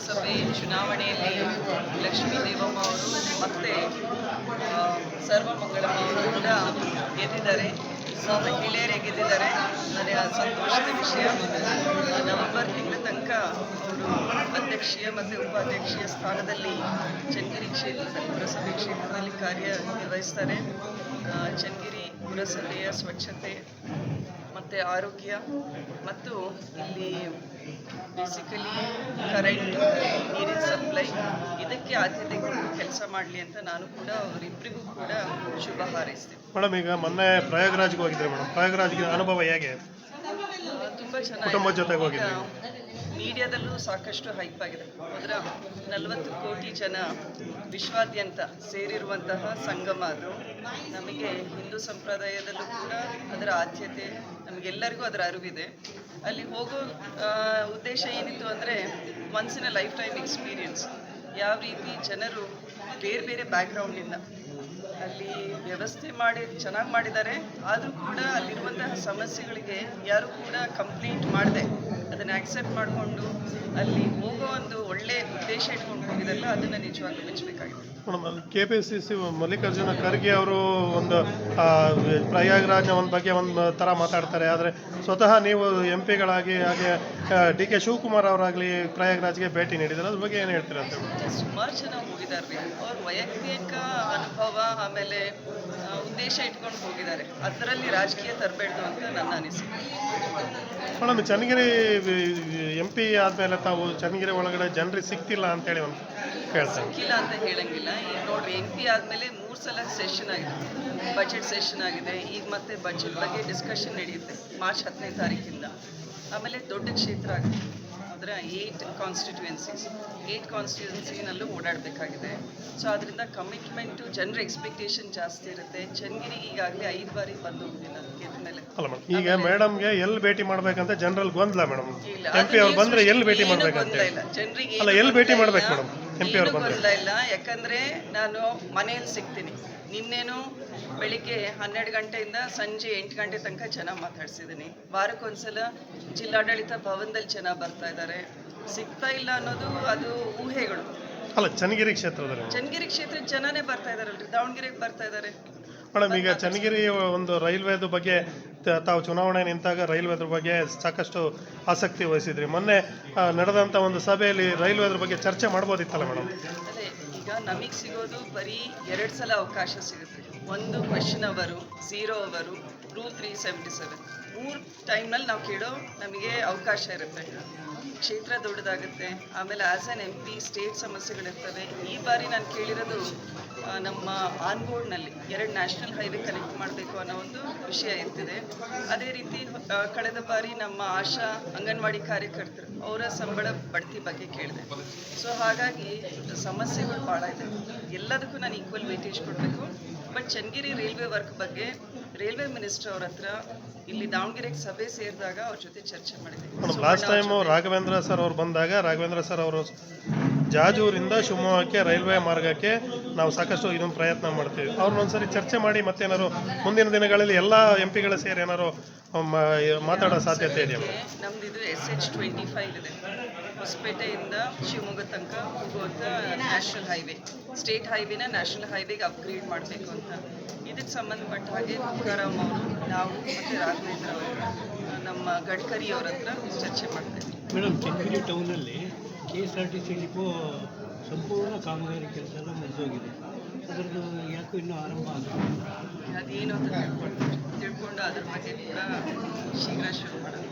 ಪುರಸಭೆ ಚುನಾವಣೆಯಲ್ಲಿ ಲಕ್ಷ್ಮೀ ದೇವಮ್ಮ ಅವರು ಮತ್ತೆ ಸರ್ವ ಸರ್ವಮಂಗಳಮ್ಮ ಅವರು ಕೂಡ ಗೆದ್ದಿದ್ದಾರೆ. ಸೊ ಮಹಿಳೆಯರೇ ಗೆದ್ದಿದ್ದಾರೆ. ನನಗೆ ಸಂತೋಷದ ವಿಷಯ ನವೆಂಬರ್ ತಿಂಗಳ ತನಕ ಅವರು ಅಧ್ಯಕ್ಷೀಯ ಮತ್ತು ಉಪಾಧ್ಯಕ್ಷೀಯ ಸ್ಥಾನದಲ್ಲಿ ಚನ್ನಗಿರಿ ಕ್ಷೇತ್ರದ ಪುರಸಭೆ ಕ್ಷೇತ್ರದಲ್ಲಿ ಕಾರ್ಯನಿರ್ವಹಿಸ್ತಾರೆ. ಚನ್ನಗಿರಿ ಪುರಸಭೆಯ ಸ್ವಚ್ಛತೆ ಮತ್ತು ಆರೋಗ್ಯ ಮತ್ತು ಇಲ್ಲಿ ಬೇಸಿಕಲಿ ಕರೆಂಟ್ ನೀರಿನ ಸಪ್ಲೈ ಇದಕ್ಕೆ ಆದ್ಯತೆ ಕೊಟ್ಟು ಕೆಲಸ ಮಾಡಲಿ ಅಂತ ನಾನು ಕೂಡ ಅವರಿಬ್ಬರಿಗೂ ಕೂಡ ಶುಭ ಹಾರೈಸ್ತೀನಿ. ಮೇಡಮ್ ಈಗ ಮೊನ್ನೆ ಪ್ರಯಾಗ್ರಾಜ್ಗೆ ಹೋಗಿದ್ದೆ ಮೇಡಮ್. ಪ್ರಯಾಗ್ರಾಜ್ಗೆ ಅನುಭವ ಹೇಗೆ? ತುಂಬ ಚೆನ್ನಾಗಿ ಕುಟುಂಬದ ಜೊತೆಗೆ ಹೋಗಿದ್ರಿ. ಮೀಡಿಯಾದಲ್ಲೂ ಸಾಕಷ್ಟು ಹೈಪ್ ಆಗಿದೆ. ಅದರ ನಲವತ್ತು ಕೋಟಿ ಜನ ವಿಶ್ವಾದ್ಯಂತ ಸೇರಿರುವಂತಹ ಸಂಗಮ ಅದು. ನಮಗೆ ಹಿಂದೂ ಸಂಪ್ರದಾಯದಲ್ಲೂ ಕೂಡ ಅದರ ಆದ್ಯತೆ, ನಮಗೆಲ್ಲರಿಗೂ ಅದರ ಅರಿವಿದೆ. ಅಲ್ಲಿ ಹೋಗೋ ಉದ್ದೇಶ ಏನಿತ್ತು ಅಂದರೆ once in a life time experience ಯಾವ ರೀತಿ ಜನರು ಬೇರೆ ಬೇರೆ ಬ್ಯಾಕ್ಗ್ರೌಂಡಿಂದ ಅಲ್ಲಿ ವ್ಯವಸ್ಥೆ ಮಾಡಿ, ಚೆನ್ನಾಗಿ ಮಾಡಿದ್ದಾರೆ. ಆದರೂ ಕೂಡ ಅಲ್ಲಿರುವಂತಹ ಸಮಸ್ಯೆಗಳಿಗೆ ಯಾರು ಕೂಡ ಕಂಪ್ಲೇಂಟ್ ಮಾಡದೆ. ಅದನ್ನು ಆಕ್ಸೆಪ್ಟ್ ಮಾಡಿಕೊಂಡು ಅಲ್ಲಿ ಹೋಗೋ ಒಂದು ಒಳ್ಳೆ ಉದ್ದೇಶ ಇಟ್ಕೊಂಡು ಹೋಗಿದಲ್ಲ ಅದನ್ನು ನಿಜವಾಗ್ಲೂ ಮೆಚ್ಚಬೇಕಾಗಿದೆ. Madam K P C C Mallikarjuna Kharge ಅವರು ಒಂದು ಪ್ರಯಾಗ್ರಾಜ್ ಒಂದು ಬಗ್ಗೆ ಒಂದು ಥರ ಮಾತಾಡ್ತಾರೆ. ಆದರೆ ಸ್ವತಃ ನೀವು ಎಂ ಪಿಗಳಾಗಿ ಹಾಗೆ ಡಿ ಕೆ ಶಿವಕುಮಾರ್ ಅವರಾಗಲಿ ಪ್ರಯಾಗ್ರಾಜ್ಗೆ ಭೇಟಿ ನೀಡಿದ್ದಾರೆ. ಅದ್ರ ಬಗ್ಗೆ ಏನು ಹೇಳ್ತೀರಾ ಅಂತ? ಸುಮಾರು ಜನ ಹೋಗಿದ್ದಾರೆ. ಅವ್ರ ವೈಯಕ್ತಿಕ ಅನುಭವ ಆಮೇಲೆ ಉದ್ದೇಶ ಇಟ್ಕೊಂಡು ಹೋಗಿದ್ದಾರೆ. ಅದರಲ್ಲಿ ರಾಜಕೀಯ ತರಬೇಡ್ದು ಅಂತ ನನ್ನ ಅನಿಸಿಕೆ. ಮೇಡಮ್ ಚನ್ನಗಿರಿ ಎಂ ಪಿ ಆದಮೇಲೆ ತಾವು ಚನ್ನಗಿರಿ ಒಳಗಡೆ ಜನರಿಗೆ ಸಿಕ್ತಿಲ್ಲ ಅಂತೇಳಿ ಒಂದು ಹೇಳ್ತಾರೆ ಸಿಕ್ಕಿಲ್ಲ ಅಂತ ಹೇಳಂಗಿಲ್ಲ. ಈಗ ನೋಡ್ರಿ ಎಂ ಪಿ ಆದಮೇಲೆ ಮೂರು ಸಲ ಸೆಷನ್ ಆಗಿದೆ. ಬಜೆಟ್ ಸೆಷನ್ ಆಗಿದೆ. ಈಗ ಮತ್ತೆ ಬಜೆಟ್ ಬಗ್ಗೆ ಡಿಸ್ಕಷನ್ ನಡೆಯುತ್ತೆ. ಮಾರ್ಚ್ ಹತ್ತನೇ ತಾರೀಕಿಂದ. ಆಮೇಲೆ ದೊಡ್ಡ ಕ್ಷೇತ್ರ ಆಗುತ್ತೆ. ಅದರ ಏಯ್ಟ್ ಕಾನ್ಸ್ಟಿಟ್ಯೂಯೆನ್ಸೀಸ್ ಏಯ್ಟ್ ಕಾನ್ಸ್ಟಿಟ್ಯೂಯೆನ್ಸಿನಲ್ಲೂ ಓಡಾಡಬೇಕಾಗಿದೆ. ಸೊ ಅದರಿಂದ ಕಮಿಟ್ಮೆಂಟು ಜನರ ಎಕ್ಸ್ಪೆಕ್ಟೇಷನ್ ಜಾಸ್ತಿ ಇರುತ್ತೆ. ಚನ್ನಗಿರಿ ಈಗಾಗಲೇ ಐದು ಬಾರಿ ಬಂದು ಮೇಲೆ ಈಗ ಮೇಡಮ್ಗೆ ಎಲ್ಲಿ ಭೇಟಿ ಮಾಡ್ಬೇಕಂತ ಜನರಲ್ಲಿ ಗೊಂದಲ ಮೇಡಮ್. ಎಂ ಪಿ ಅವ್ರು ಬಂದ್ರೆ ಎಲ್ಲಿ ಭೇಟಿ ಮಾಡಬೇಕು ಮಾಡ್ಬೇಕಂತ? ಜನರಿಗೆ ಅಲ್ಲ, ಎಲ್ಲಿ ಭೇಟಿ ಮಾಡ್ಬೇಕು ಮೇಡಮ್? ಅವ್ರು ಇಲ್ಲ ಯಾಕಂದ್ರೆ ನಾನು ಮನೆಯಲ್ಲಿ ಸಿಗ್ತೀನಿ. ನಿನ್ನೇನು ಬೆಳಿಗ್ಗೆ ಹನ್ನೆರಡು ಗಂಟೆಯಿಂದ ಸಂಜೆ ಎಂಟು ಗಂಟೆ ತನಕ ಜನ ಮಾತಾಡ್ಸಿದ್ದೀನಿ. ವಾರಕ್ಕೊಂದ್ಸಲ ಜಿಲ್ಲಾಡಳಿತ ಭವನದಲ್ಲಿ ಜನ ಬರ್ತಾ ಇದ್ದಾರೆ. ಸಿಗ್ತಾ ಇಲ್ಲ ಅನ್ನೋದು ಅದು ಊಹೆಗಳು. ಅಲ್ಲ ಚನ್ನಗಿರಿ ಕ್ಷೇತ್ರದಲ್ಲಿ. ಚನ್ನಗಿರಿ ಕ್ಷೇತ್ರದ ಜನನೇ ಬರ್ತಾ ಇದಾರಲ್ರಿ ದಾವಣಗೆರೆಗೆ ಬರ್ತಾ ಇದ್ದಾರೆ. ಮೇಡಮ್, ಈಗ ಚನ್ನಗಿರಿ ಒಂದು ರೈಲ್ವೆದ ಬಗ್ಗೆ ತಾವು ಚುನಾವಣೆ ನಿಂತಾಗ ರೈಲ್ವೆದ್ರ ಬಗ್ಗೆ ಸಾಕಷ್ಟು ಆಸಕ್ತಿ ವಹಿಸಿದ್ರಿ. ಮೊನ್ನೆ ನಡೆದಂತ ಒಂದು ಸಭೆಯಲ್ಲಿ ರೈಲ್ವೆದ್ರ ಬಗ್ಗೆ ಚರ್ಚೆ ಮಾಡ್ಬೋದಿತ್ತಲ್ಲ ಮೇಡಮ್? ಈಗ ನಮಗೆ ಸಿಗೋದು ಬರೀ ಎರಡು ಸಲ ಅವಕಾಶ ಸಿಗುತ್ತೆ. ಒಂದು ಕ್ವೆಶನ್ ಅವರು, ಝೀರೋ ಅವರು ರೂಲ್ ತ್ರೀ ಸೆವೆಂಟಿ ಸೆವೆನ್ ಮೂರು ಟೈಮ್ನಲ್ಲಿ ನಾವು ಕೇಳೋ ನಮಗೆ ಅವಕಾಶ ಇರುತ್ತೆ. ಕ್ಷೇತ್ರ ದೊಡ್ಡದಾಗುತ್ತೆ, ಆಮೇಲೆ as an M P state ಸಮಸ್ಯೆಗಳಿರ್ತವೆ. ಈ ಬಾರಿ ನಾನು ಕೇಳಿರೋದು ನಮ್ಮ ಆನ್ಬೋರ್ಡ್ನಲ್ಲಿ, ಎರಡು ನ್ಯಾಷನಲ್ ಹೈವೇ ಕನೆಕ್ಟ್ ಮಾಡಬೇಕು ಅನ್ನೋ ಒಂದು ವಿಷಯ ಇರ್ತಿದೆ. ಅದೇ ರೀತಿ ಕಳೆದ ಬಾರಿ ನಮ್ಮ ಆಶಾ ಅಂಗನವಾಡಿ ಕಾರ್ಯಕರ್ತರು ಅವರ ಸಂಬಳ ಬಡ್ತಿ ಬಗ್ಗೆ ಕೇಳಿದೆ. ಸೊ ಹಾಗಾಗಿ ಸಮಸ್ಯೆಗಳು ಭಾಳ ಇದೆ ಎಲ್ಲದಕ್ಕೂ ನಾನು ಈಕ್ವಲ್ ವೇಟೇಜ್ ಕೊಡಬೇಕು. ಬಟ್ ಚನ್ನಗಿರಿ ರೈಲ್ವೆ ವರ್ಕ್ ಬಗ್ಗೆ ರೈಲ್ವೆ ಮಿನಿಸ್ಟರ್ ಅವ್ರ ಹತ್ರ ಇಲ್ಲಿ ದಾವಣಗೆರೆಗೆ ಸಭೆ ಸೇರಿದಾಗ ಅವ್ರ ಜೊತೆ ಚರ್ಚೆ ಮಾಡಿದ್ವಿ ಲಾಸ್ಟ್ ಟೈಮು ರಾಘವೇಂದ್ರ ಸರ್ ಅವ್ರು ಬಂದಾಗ ರಾಘವೇಂದ್ರ ಸರ್ ಅವರು ಜಾಜೂರಿಂದ ಶಿವಮೊಗ್ಗಕ್ಕೆ ರೈಲ್ವೆ ಮಾರ್ಗಕ್ಕೆ ನಾವು ಸಾಕಷ್ಟು ಇದೊಂದು ಪ್ರಯತ್ನ ಮಾಡ್ತೀವಿ. ಅವ್ರನ್ನೊಂದ್ಸರಿ ಚರ್ಚೆ ಮಾಡಿ ಮತ್ತೇನಾದ್ರು ಮುಂದಿನ ದಿನಗಳಲ್ಲಿ ಎಲ್ಲ ಎಂ ಪಿಗಳ ಸೇರಿ ಏನಾದ್ರು ಮಾತಾಡೋ ಸಾಧ್ಯತೆ ಇದೆ ನಮ್ದು ಇದು ಎಸ್ ಎಚ್ ಟ್ವೆಂಟಿ ಫೈವ್ ಇದೆ. ಹೊಸಪೇಟೆಯಿಂದ ಶಿವಮೊಗ್ಗ ತನಕ ಹೋಗುವಂಥ ನ್ಯಾಷನಲ್ ಹೈವೇ ಸ್ಟೇಟ್ ಹೈವೇನ ನ್ಯಾಷನಲ್ ಹೈವೇಗೆ ಅಪ್ಗ್ರೇಡ್ ಮಾಡಬೇಕು ಅಂತ. ಇದಕ್ಕೆ ಸಂಬಂಧಪಟ್ಟ ಹಾಗೆ ತುಕಾರಾಮ್ ಅವರು ನಾವು ಮತ್ತು ರಾಘವೇಂದ್ರ ಅವರು ನಮ್ಮ ಗಡ್ಕರಿ ಅವ್ರ ಹತ್ರ ಚರ್ಚೆ ಮಾಡ್ತೇವೆ. ಮೇಡಮ್ ಚಂದ್ರಿ ಟೌನಲ್ಲಿ K S R T C depot ಸಂಪೂರ್ಣ ಕಾಮಗಾರಿ ಕೆಲಸ ಎಲ್ಲ ಮುಗಿದೋಗಿದೆ. ಅದರದ್ದು ಯಾಕೋ ಇನ್ನೂ ಆರಂಭ ಆಗಿಲ್ಲ? ಅದೇನು ಅಂತ ತಿಳ್ಕೊಂಡು ತಿಳ್ಕೊಂಡು ಅದ್ರ ಬಗ್ಗೆ ಕೂಡ ಶೀಘ್ರ ಶುರು ಮಾಡೋಣ.